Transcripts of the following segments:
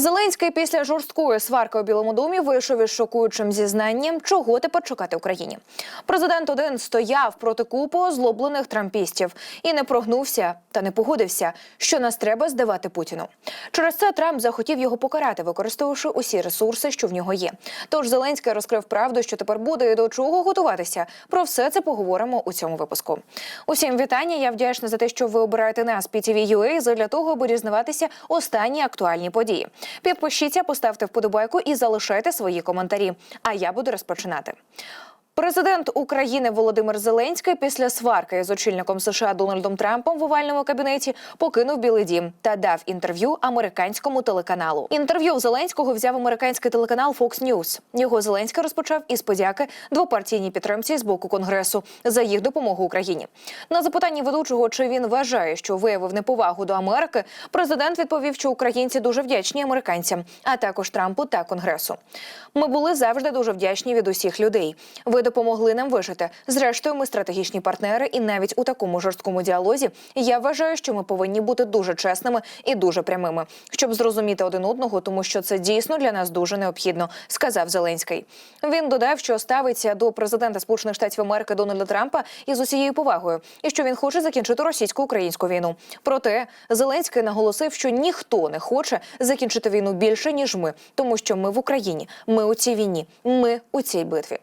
Зеленський після жорсткої сварки у Білому домі вийшов із шокуючим зізнанням, чого тепер чекати Україні. Президент один стояв проти купу озлоблених трампістів і не прогнувся та не погодився, що нас треба здавати Путіну. Через це Трамп захотів його покарати, використовувавши усі ресурси, що в нього є. Тож Зеленський розкрив правду, що тепер буде і до чого готуватися. Про все це поговоримо у цьому випуску. Усім вітання. Я вдячна за те, що ви обираєте нас PTV.ua задля того, аби дізнаватися останні актуальні події. Підпишіться, поставте вподобайку і залишайте свої коментарі. А я буду розпочинати. Президент України Володимир Зеленський після сварки з очільником США Дональдом Трампом в овальному кабінеті покинув Білий Дім та дав інтерв'ю американському телеканалу. Інтерв'ю Зеленського взяв американський телеканал Fox News. Його Зеленський розпочав із подяки двопартійній підтримці з боку конгресу за їх допомогу Україні. На запитання ведучого, чи він вважає, що виявив неповагу до Америки, президент відповів, що українці дуже вдячні американцям, а також Трампу та Конгресу. Ми були завжди дуже вдячні від усіх людей. Ви допомогли нам вижити. Зрештою, ми стратегічні партнери, і навіть у такому жорсткому діалозі я вважаю, що ми повинні бути дуже чесними і дуже прямими, щоб зрозуміти один одного, тому що це дійсно для нас дуже необхідно, сказав Зеленський. Він додав, що ставиться до президента Сполучених Штатів Америки Дональда Трампа із усією повагою, і що він хоче закінчити російсько-українську війну. Проте Зеленський наголосив, що ніхто не хоче закінчити війну більше ніж ми, тому що ми в Україні, ми у цій війні, ми у цій битві.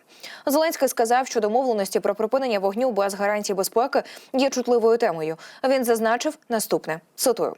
Зеленський сказав, що домовленості про припинення вогню без гарантій безпеки є чутливою темою. Він зазначив наступне: цитую.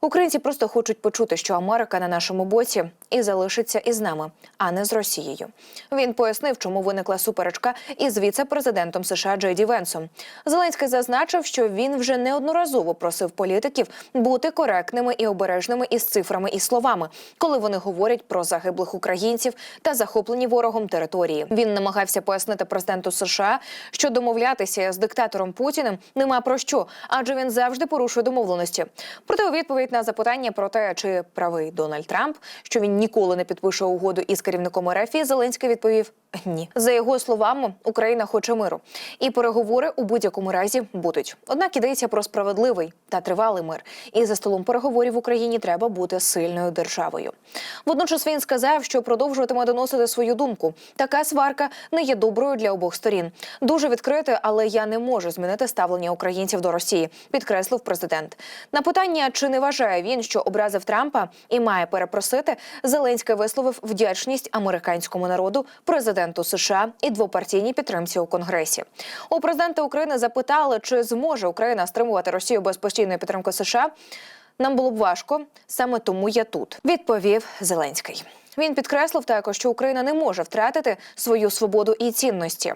Українці просто хочуть почути, що Америка на нашому боці і залишиться із нами, а не з Росією. Він пояснив, чому виникла суперечка із віце-президентом США Джей Ді Венсом. Зеленський зазначив, що він вже неодноразово просив політиків бути коректними і обережними із цифрами і словами, коли вони говорять про загиблих українців та захоплені ворогом території. Він намагався пояснити президенту США, що домовлятися з диктатором Путіним нема про що, адже він завжди порушує домовленості. Проте у відповідь на запитання про те, чи правий Дональд Трамп, що він ніколи не підпише угоду із керівником РФ, Зеленський відповів ні. За його словами, Україна хоче миру, і переговори у будь-якому разі будуть. Однак йдеться про справедливий та тривалий мир. І за столом переговорів в Україні треба бути сильною державою. Водночас він сказав, що продовжуватиме доносити свою думку. Така сварка не є доброю для обох сторін. Дуже відкрите, але я не можу змінити ставлення українців до Росії, підкреслив президент. На питання, чи не вважає він, що образив Трампа і має перепросити, Зеленський висловив вдячність американському народу, президенту США і двопартійній підтримці у Конгресі. У президента України запитали, чи зможе Україна стримувати Росію без постійної підтримки США. Нам було б важко, саме тому я тут, відповів Зеленський. Він підкреслив також, що Україна не може втратити свою свободу і цінності.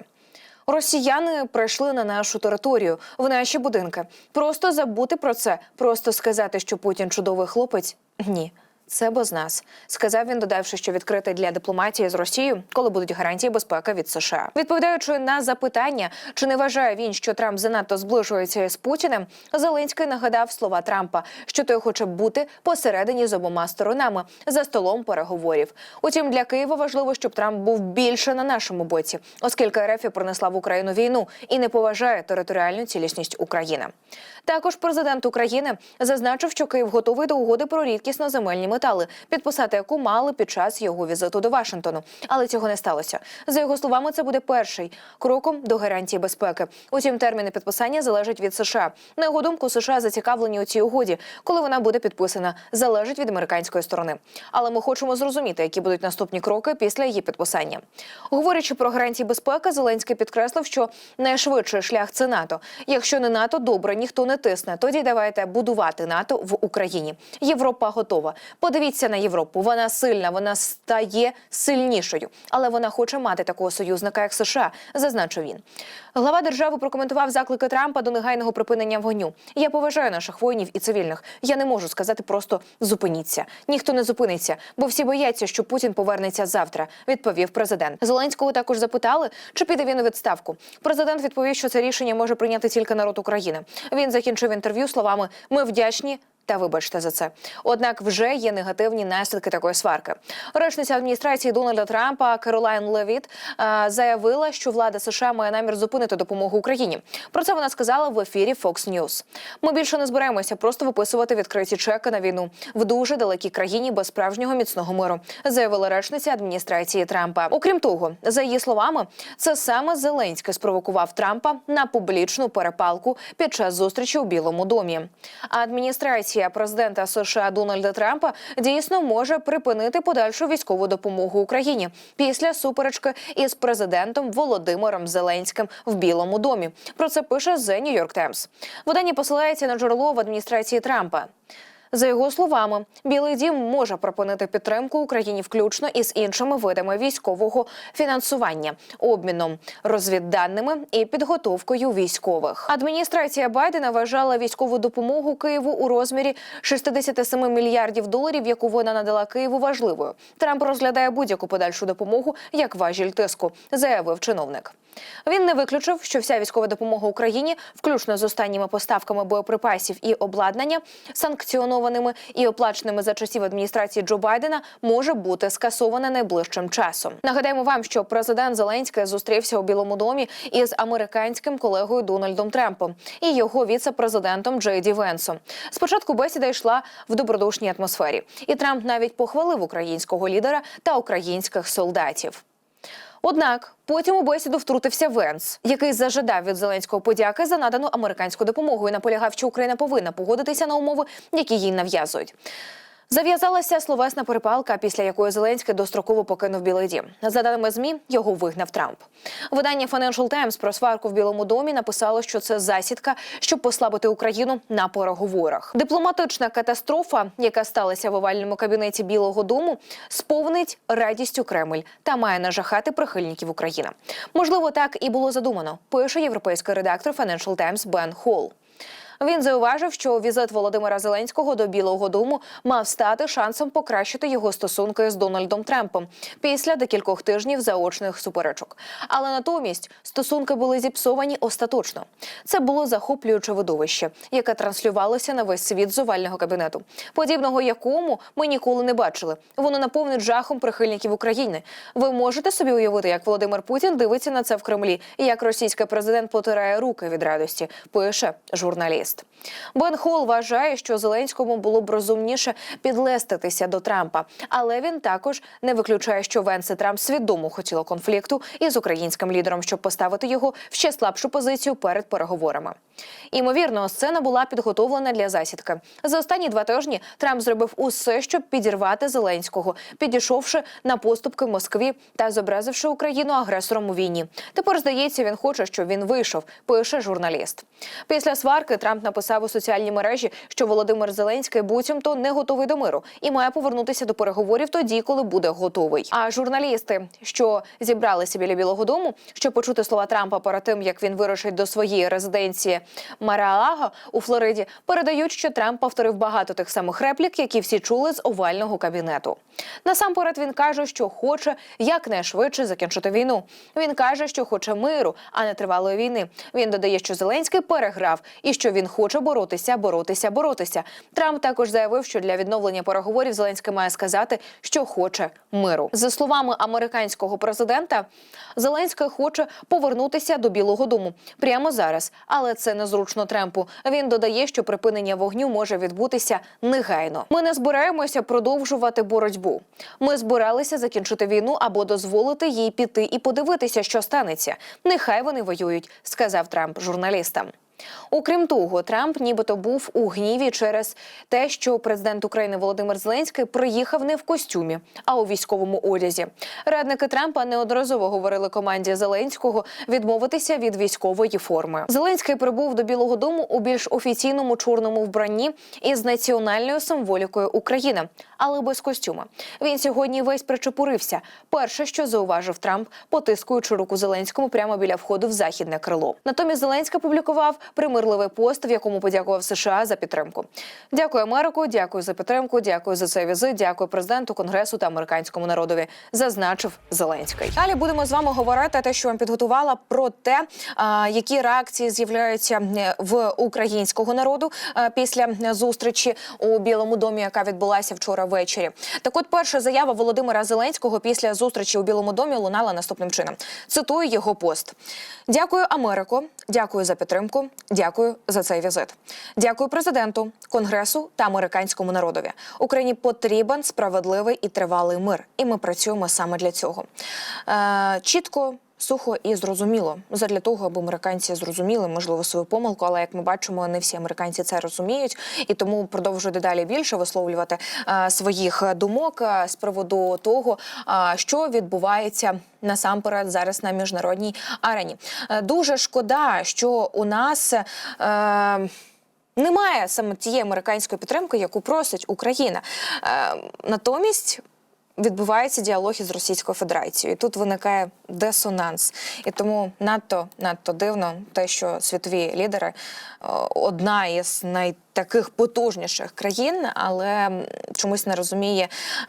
Росіяни прийшли на нашу територію, в наші будинки. Просто забути про це, просто сказати, що Путін чудовий хлопець. Ні. Це без нас, сказав він, додавши, що відкритий для дипломатії з Росією, коли будуть гарантії безпеки від США. Відповідаючи на запитання, чи не вважає він, що Трамп занадто зближується з Путіним, Зеленський нагадав слова Трампа, що той хоче бути посередині з обома сторонами за столом переговорів. Утім, для Києва важливо, щоб Трамп був більше на нашому боці, оскільки РФ принесла в Україну війну і не поважає територіальну цілісність України. Також президент України зазначив, що Київ готовий до угоди про рідкісно земельні метали, підписати яку мали під час його візиту до Вашингтону. Але цього не сталося. За його словами, це буде перший кроком до гарантії безпеки. Утім, терміни підписання залежать від США. На його думку, США зацікавлені у цій угоді, коли вона буде підписана, залежить від американської сторони. Але ми хочемо зрозуміти, які будуть наступні кроки після її підписання. Говорячи про гарантії безпеки, Зеленський підкреслив, що найшвидший шлях це НАТО. Якщо не НАТО, добре, ніхто не тисне. Тоді давайте будувати НАТО в Україні. Європа готова. Подивіться на Європу. Вона сильна, вона стає сильнішою, але вона хоче мати такого союзника, як США, зазначив він. Глава держави прокоментував заклики Трампа до негайного припинення вогню. Я поважаю наших воїнів і цивільних. Я не можу сказати просто зупиніться. Ніхто не зупиниться, бо всі бояться, що Путін повернеться завтра. Відповів президент. Зеленського також запитали, чи піде він у відставку. Президент відповів, що це рішення може прийняти тільки народ України. Він закінчив інтерв'ю словами: Ми вдячні Та вибачте за це. Однак вже є негативні наслідки такої сварки. Речниця адміністрації Дональда Трампа Керолайн Левіт е, заявила, що влада США має намір зупинити допомогу Україні. Про це вона сказала в ефірі Fox News. Ми більше не збираємося просто виписувати відкриті чеки на війну в дуже далекій країні без справжнього міцного миру, заявила речниця адміністрації Трампа. Окрім того, за її словами, це саме Зеленський спровокував Трампа на публічну перепалку під час зустрічі у Білому домі. А адміністрація президента США Дональда Трампа дійсно може припинити подальшу військову допомогу Україні після суперечки із президентом Володимиром Зеленським в Білому домі. Про це пише The New York Times. Видання посилається на джерело в адміністрації Трампа. За його словами, Білий Дім може припинити підтримку Україні включно із іншими видами військового фінансування, обміном розвідданими і підготовкою військових. Адміністрація Байдена вважала військову допомогу Києву у розмірі 67 мільярдів доларів, яку вона надала Києву важливою. Трамп розглядає будь-яку подальшу допомогу як важіль тиску, заявив чиновник. Він не виключив, що вся військова допомога Україні, включно з останніми поставками боєприпасів і обладнання, санкціонованими і оплаченими за часів адміністрації Джо Байдена, може бути скасована найближчим часом. Нагадаємо вам, що президент Зеленський зустрівся у Білому домі із американським колегою Дональдом Трампом і його віце-президентом Джей Ді Венсом. Спочатку бесіда йшла в добродушній атмосфері, і Трамп навіть похвалив українського лідера та українських солдатів. Однак потім у бесіду втрутився Венс, який зажадав від Зеленського подяки за надану американську допомогу і наполягав, що Україна повинна погодитися на умови, які їй нав'язують. Зав'язалася словесна перепалка, після якої Зеленський достроково покинув Білий Дім. За даними змі, його вигнав Трамп. Видання Financial Times про сварку в Білому домі написало, що це засідка, щоб послабити Україну на переговорах. Дипломатична катастрофа, яка сталася в овальному кабінеті Білого Дому, сповнить радістю Кремль та має нажахати прихильників України. Можливо, так і було задумано. Пише європейський редактор Financial Times Бен Холл. Він зауважив, що візит Володимира Зеленського до Білого Дому мав стати шансом покращити його стосунки з Дональдом Трампом після декількох тижнів заочних суперечок. Але натомість стосунки були зіпсовані остаточно. Це було захоплююче видовище, яке транслювалося на весь світ з овального кабінету, подібного якому ми ніколи не бачили. Воно наповнить жахом прихильників України. Ви можете собі уявити, як Володимир Путін дивиться на це в Кремлі, і як російський президент потирає руки від радості. Пише журналіст. Бен Холл вважає, що Зеленському було б розумніше підлеститися до Трампа, але він також не виключає, що Венс Трамп свідомо хотіло конфлікту із українським лідером, щоб поставити його в ще слабшу позицію перед переговорами. Імовірно, сцена була підготовлена для засідки. За останні два тижні Трамп зробив усе, щоб підірвати Зеленського, підійшовши на поступки Москві та зобразивши Україну агресором у війні. Тепер здається, він хоче, щоб він вийшов. Пише журналіст. Після сварки Трамп написав у соціальній мережі, що Володимир Зеленський буцімто не готовий до миру і має повернутися до переговорів тоді, коли буде готовий. А журналісти, що зібралися біля Білого Дому, щоб почути слова Трампа перед тим, як він вирушить до своєї резиденції Марааго у Флориді, передають, що Трамп повторив багато тих самих реплік, які всі чули з овального кабінету. Насамперед він каже, що хоче якнайшвидше закінчити війну. Він каже, що хоче миру, а не тривалої війни. Він додає, що Зеленський переграв і що він хоче боротися, боротися, боротися. Трамп також заявив, що для відновлення переговорів Зеленський має сказати, що хоче миру. За словами американського президента, Зеленський хоче повернутися до Білого Дому прямо зараз, але це незручно Трампу. Він додає, що припинення вогню може відбутися негайно. Ми не збираємося продовжувати боротьбу. Ми збиралися закінчити війну або дозволити їй піти і подивитися, що станеться. Нехай вони воюють, сказав Трамп журналістам. Окрім того, Трамп нібито був у гніві через те, що президент України Володимир Зеленський приїхав не в костюмі, а у військовому одязі. Радники Трампа неодноразово говорили команді Зеленського відмовитися від військової форми. Зеленський прибув до Білого Дому у більш офіційному чорному вбранні із національною символікою України, але без костюма. Він сьогодні весь причепурився. Перше, що зауважив Трамп, потискуючи руку Зеленському прямо біля входу в західне крило. Натомість Зеленський публікував примирливий пост, в якому подякував США за підтримку. Дякую Америку, дякую за підтримку, дякую за цей візит. Дякую президенту, конгресу та американському народові. Зазначив Зеленський. Далі будемо з вами говорити те, що вам підготувала про те, які реакції з'являються в українського народу після зустрічі у Білому домі, яка відбулася вчора ввечері. Так, от перша заява Володимира Зеленського після зустрічі у Білому домі лунала наступним чином. Цитую його пост: Дякую, Америко. Дякую за підтримку. Дякую за цей візит. Дякую президенту, конгресу та американському народові. Україні потрібен справедливий і тривалий мир, і ми працюємо саме для цього. Е, чітко. Сухо і зрозуміло задля того, аби американці зрозуміли можливо свою помилку, але як ми бачимо, не всі американці це розуміють, і тому продовжують дедалі більше висловлювати е, своїх думок е, з приводу того, е, що відбувається насамперед зараз на міжнародній арені. Дуже шкода, що у нас. Е, немає саме тієї американської підтримки, яку просить Україна. Натомість відбувається діалоги з Російською Федерацією. І тут виникає дисонанс. І тому надто надто дивно те, що світові лідери е, одна із найтаких потужніших країн, але чомусь не розуміє е,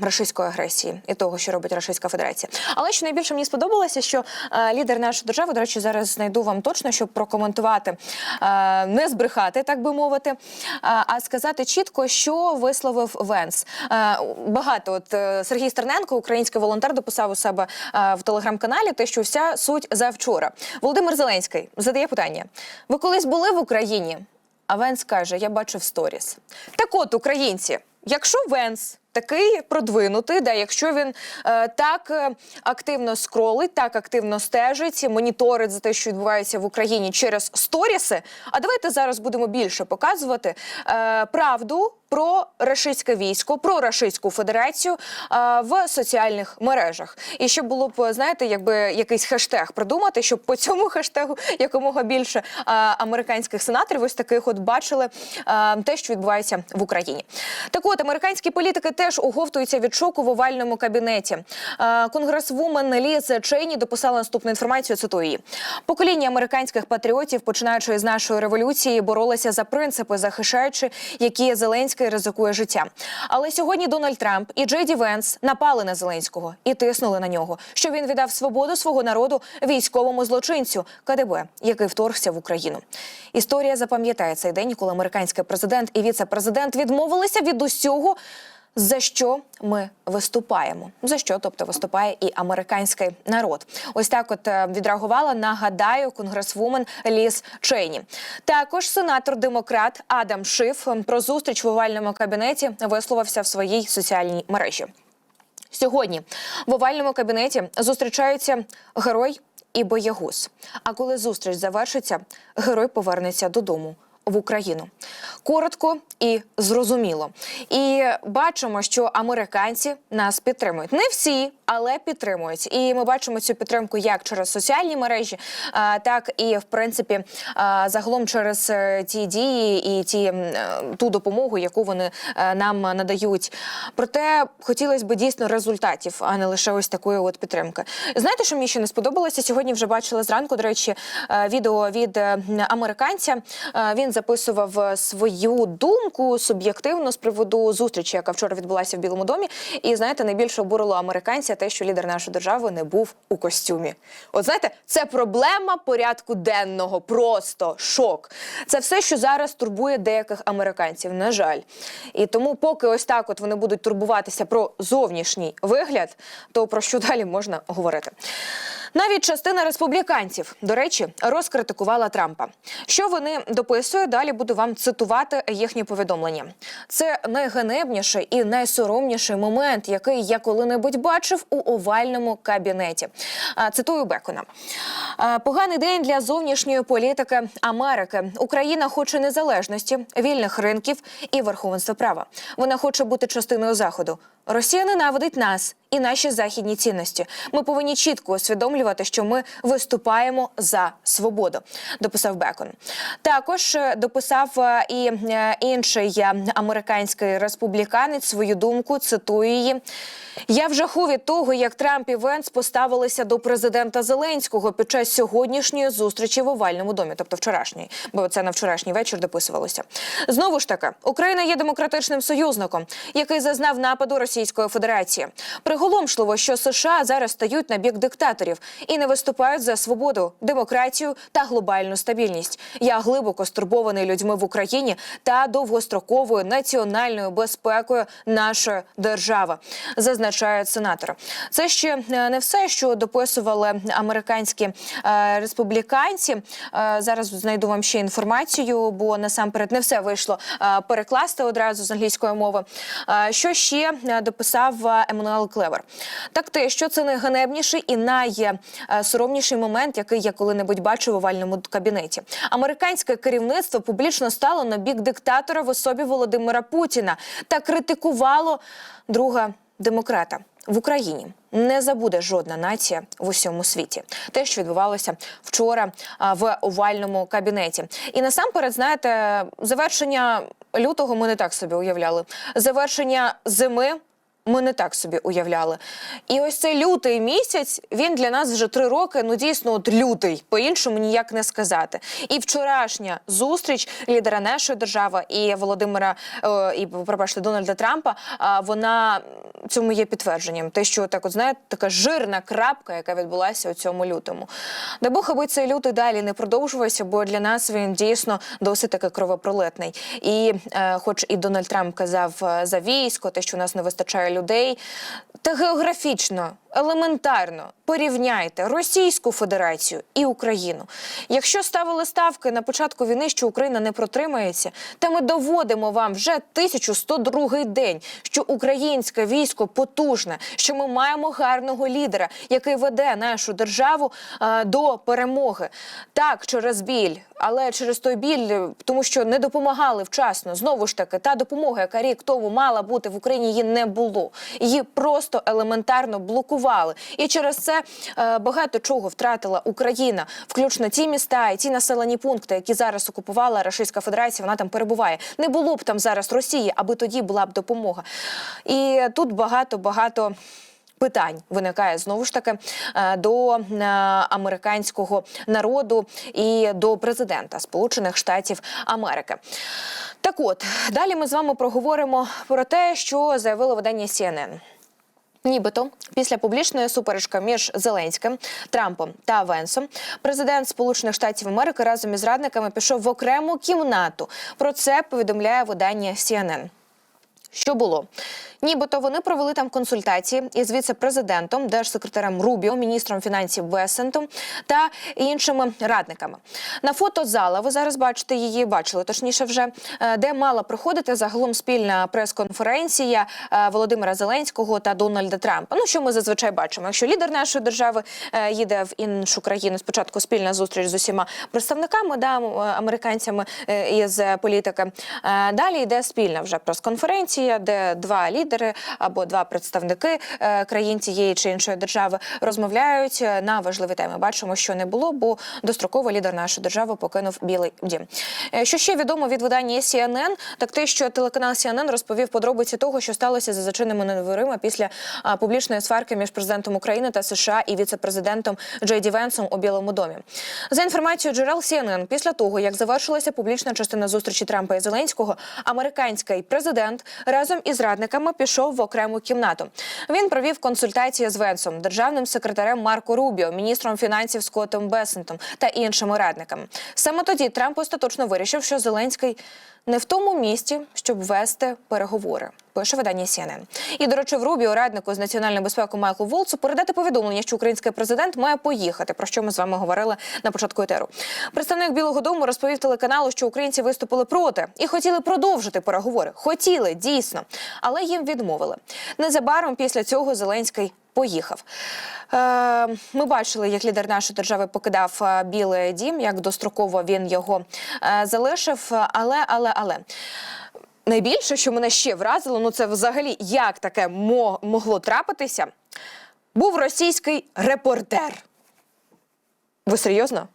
рашистської агресії і того, що робить Російська Федерація. Але що найбільше мені сподобалося, що е, лідер нашої держави, до речі, зараз знайду вам точно, щоб прокоментувати, е, не збрехати, так би мовити, е, а сказати чітко, що висловив Венс. Е, багато от е, Сергій Стерненко, український волонтер, дописав у себе е, в телеграм-каналі те, що вся суть за вчора. Володимир Зеленський задає питання: ви колись були в Україні? А Венс каже: Я бачив сторіс. Так от, українці, якщо Венс такий продвинутий, да, якщо він е, так е, активно скролить, так активно стежить, моніторить за те, що відбувається в Україні через сторіси. А давайте зараз будемо більше показувати е, правду. Про рашистське військо, про Рашистську Федерацію е, в соціальних мережах, і щоб було б знаєте, якби якийсь хештег придумати, щоб по цьому хештегу якомога більше е, американських сенаторів ось таких от бачили е, те, що відбувається в Україні. Так от американські політики теж оговтуються від шоку в овальному кабінеті. Е, Конгресвумен Ліз Чейні дописала наступну інформацію. Цитую її. покоління американських патріотів, починаючи з нашої революції, боролися за принципи, захищаючи, які Зеленський ризикує життя. Але сьогодні Дональд Трамп і Джей Ді Венс напали на Зеленського і тиснули на нього, що він віддав свободу свого народу військовому злочинцю КДБ, який вторгся в Україну. Історія запам'ятає цей день, коли американський президент і віце-президент відмовилися від усього. За що ми виступаємо? За що, тобто, виступає і американський народ? Ось так, от е, відреагувала. Нагадаю, конгресвумен Ліз Чейні. Також сенатор демократ Адам Шиф про зустріч в овальному кабінеті висловився в своїй соціальній мережі. Сьогодні в овальному кабінеті зустрічаються герой і боягуз. А коли зустріч завершиться, герой повернеться додому. В Україну коротко і зрозуміло. І бачимо, що американці нас підтримують. Не всі, але підтримують. І ми бачимо цю підтримку як через соціальні мережі, так і в принципі загалом через е, ті дії і ті е, ту допомогу, яку вони е, нам надають. Проте хотілося б дійсно результатів, а не лише ось такої от підтримки. Знаєте, що мені ще не сподобалося? Сьогодні вже бачила зранку. До речі, відео від американця. Він записував е, свою думку суб'єктивно з приводу зустрічі, яка вчора відбулася в Білому домі. І знаєте, найбільше обурило американця те, що лідер нашої держави не був у костюмі. От знаєте, це проблема порядку денного, просто шок. Це все, що зараз турбує деяких американців. На жаль, і тому, поки ось так, от вони будуть турбуватися про зовнішній вигляд, то про що далі можна говорити? Навіть частина республіканців, до речі, розкритикувала Трампа. Що вони дописують, далі буду вам цитувати їхні повідомлення. Це найганебніший і найсоромніший момент, який я коли-небудь бачив у овальному кабінеті. Цитую Бекона. Поганий день для зовнішньої політики Америки. Україна хоче незалежності, вільних ринків і верховенства права. Вона хоче бути частиною заходу. Росія ненавидить нас і наші західні цінності. Ми повинні чітко усвідомлювати, що ми виступаємо за свободу. Дописав Бекон. Також е, дописав е, і е, інший американський республіканець свою думку. Цитую її. Я в жаху від того, як Трамп і Венс поставилися до президента Зеленського під час сьогоднішньої зустрічі в овальному домі, тобто вчорашньої, бо це на вчорашній вечір дописувалося. Знову ж таки, Україна є демократичним союзником, який зазнав нападу Російської Федерації. Приголомшливо, що США зараз стають на бік диктаторів і не виступають за свободу, демократію та глобальну стабільність. Я глибоко стурбований людьми в Україні та довгостроковою національною безпекою нашої держави, зазначає сенатор. Це ще е, не все, що дописували американські е, республіканці. Е, зараз знайду вам ще інформацію, бо насамперед не все вийшло е, перекласти одразу з англійської мови. Е, що ще е, дописав е, Еммануел Клевер? Так те, що це найганебніший і найсоромніший момент, який я коли-небудь бачив в овальному кабінеті. Американське керівництво публічно стало на бік диктатора в особі Володимира Путіна та критикувало друга демократа. В Україні не забуде жодна нація в усьому світі. Те, що відбувалося вчора в овальному кабінеті, і насамперед, знаєте, завершення лютого ми не так собі уявляли. Завершення зими. Ми не так собі уявляли. І ось цей лютий місяць він для нас вже три роки. Ну дійсно, от лютий, по-іншому ніяк не сказати. І вчорашня зустріч лідера нашої держави і Володимира е, і пробачте Дональда Трампа. вона цьому є підтвердженням. Те, що так, от знаєте, така жирна крапка, яка відбулася у цьому лютому. Дай Бог, аби цей лютий далі не продовжувався, бо для нас він дійсно досить таки кровопролитний. І, е, хоч і Дональд Трамп казав е, за військо, те, що у нас не вистачає людей, та географічно, елементарно порівняйте Російську Федерацію і Україну. Якщо ставили ставки на початку війни, що Україна не протримається, та ми доводимо вам вже 1102 день, що українське військо потужне, що ми маємо гарного лідера, який веде нашу державу е, до перемоги. Так, через біль, але через той біль, тому що не допомагали вчасно. Знову ж таки, та допомога, яка рік тому мала бути в Україні, її не було. Її просто елементарно блокували. І через це е, багато чого втратила Україна, включно ті міста і ті населені пункти, які зараз окупувала Російська Федерація. Вона там перебуває. Не було б там зараз Росії, аби тоді була б допомога. І тут багато багато. Питань виникає знову ж таки е, до е, американського народу і до президента Сполучених Штатів Америки. Так, от далі ми з вами проговоримо про те, що заявило видання CNN. Нібито після публічної суперечки між Зеленським, Трампом та Венсом президент Сполучених Штатів Америки разом із радниками пішов в окрему кімнату. Про це повідомляє видання CNN. Що було? Нібито вони провели там консультації із віце-президентом, держсекретарем Рубіо, міністром фінансів Весентом та іншими радниками. На фото зала ви зараз бачите її, бачили точніше, вже е, де мала проходити загалом спільна прес-конференція е, Володимира Зеленського та Дональда Трампа. Ну що ми зазвичай бачимо? Якщо лідер нашої держави е, їде в іншу країну, спочатку спільна зустріч з усіма представниками, да американцями із політики. Далі йде спільна вже прес-конференція, де два лідери або два представники е, країн цієї чи іншої держави розмовляють е, на важливі теми. Бачимо, що не було, бо достроково лідер нашої держави покинув Білий Дім. Е, Що ще відомо від видання CNN, так те, що телеканал CNN розповів подробиці того, що сталося за зачиненими дверима після публічної сварки між президентом України та США і віце-президентом Джей Ді Венсом у Білому домі. За інформацією джерел CNN, після того як завершилася публічна частина зустрічі Трампа і Зеленського, американський президент разом із радниками пішов в окрему кімнату. Він провів консультації з Венсом, державним секретарем Марко Рубіо, міністром фінансів Скоттом Бесентом та іншими радниками. Саме тоді Трамп остаточно вирішив, що Зеленський не в тому місці, щоб вести переговори. Пише видання CNN. І доручив Рубіо раднику з національної безпеки Майклу Волцу передати повідомлення, що український президент має поїхати. Про що ми з вами говорили на початку етеру. Представник Білого Дому розповів телеканалу, що українці виступили проти і хотіли продовжити переговори. Хотіли дійсно, але їм відмовили. Незабаром після цього Зеленський. Поїхав. Е, ми бачили, як лідер нашої держави покидав е, Білий дім, як достроково він його е, залишив. Але, але, але найбільше, що мене ще вразило, ну це взагалі як таке могло трапитися, був російський репортер. Ви серйозно?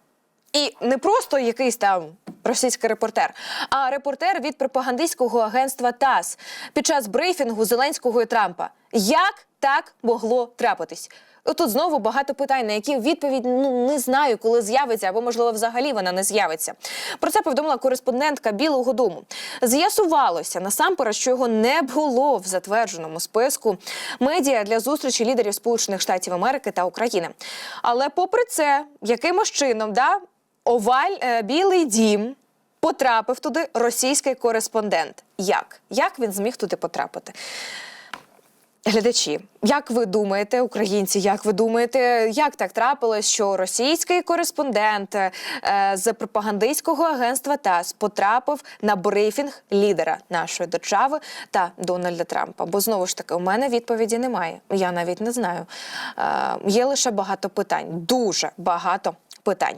І не просто якийсь там російський репортер, а репортер від пропагандистського агентства ТАСС під час брифінгу Зеленського і Трампа. Як так могло трапитись? Тут знову багато питань, на які відповідь ну не знаю, коли з'явиться, або можливо взагалі вона не з'явиться. Про це повідомила кореспондентка Білого Дому. З'ясувалося насамперед, що його не було в затвердженому списку медіа для зустрічі лідерів Сполучених Штатів Америки та України. Але попри це, якимось чином, да, оваль е, Білий Дім потрапив туди російський кореспондент. Як? Як він зміг туди потрапити? Глядачі, як ви думаєте, українці, як ви думаєте, як так трапилось, що російський кореспондент е, з пропагандистського агентства ТАСС потрапив на брифінг лідера нашої держави та Дональда Трампа? Бо знову ж таки, у мене відповіді немає. Я навіть не знаю. Е, є лише багато питань, дуже багато питань.